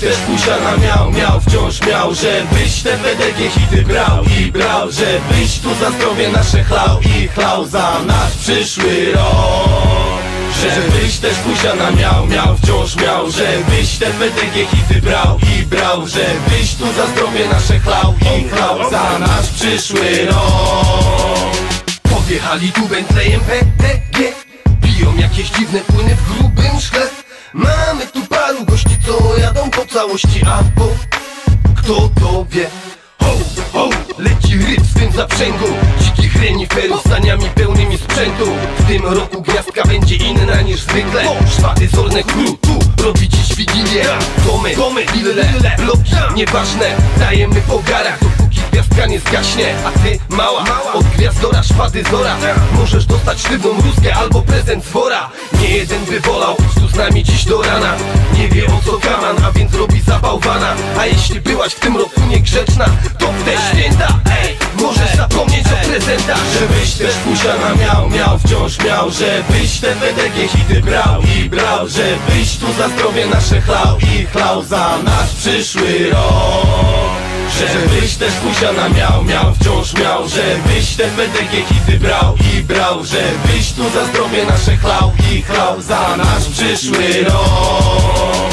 też pusiana miał, miał, wciąż miał Żebyś te PDG hity brał i brał Żebyś tu za zdrowie nasze chlał i chlał za nasz przyszły rok. Żebyś też pusiana miał, miał, wciąż miał Żebyś te PDG hity brał i brał Żebyś tu za zdrowie nasze chlał i chlał za nasz przyszły rok. Podjechali tu Bentleyem PDG paru gości, co jadą po całości. A bo kto to wie? Ho, ho, leci ryb w swym zaprzęgu Dzikich reniferów z pełnymi sprzętu. W tym roku gwiazdka będzie inna niż zwykle. Szwaty zorne crew tu robi dziś wigilię. Domy, domy, wille, bloki, nieważne. Dajemy po garach, dopóki gwiazdka nie zgaśnie. A ty, mała, od gwiazdora, szpady zora Możesz dostać sztywną rózgę albo prezent z wora. Nie jeden by wolał zabałwana A jeśli byłaś w tym roku niegrzeczna To w te święta, ej, możesz zapomnieć o prezentach. Żebyś też pusiana miał, miał, wciąż miał Żebyś te PDG hity brał i brał. Żebyś tu za zdrowie nasze chlał i chlał za nasz przyszły rok. Żebyś też pusiana miał, miał, wciąż miał. Żebyś te PDG hity brał i brał. Żebyś tu za zdrowie nasze chlał i chlał za nasz przyszły rok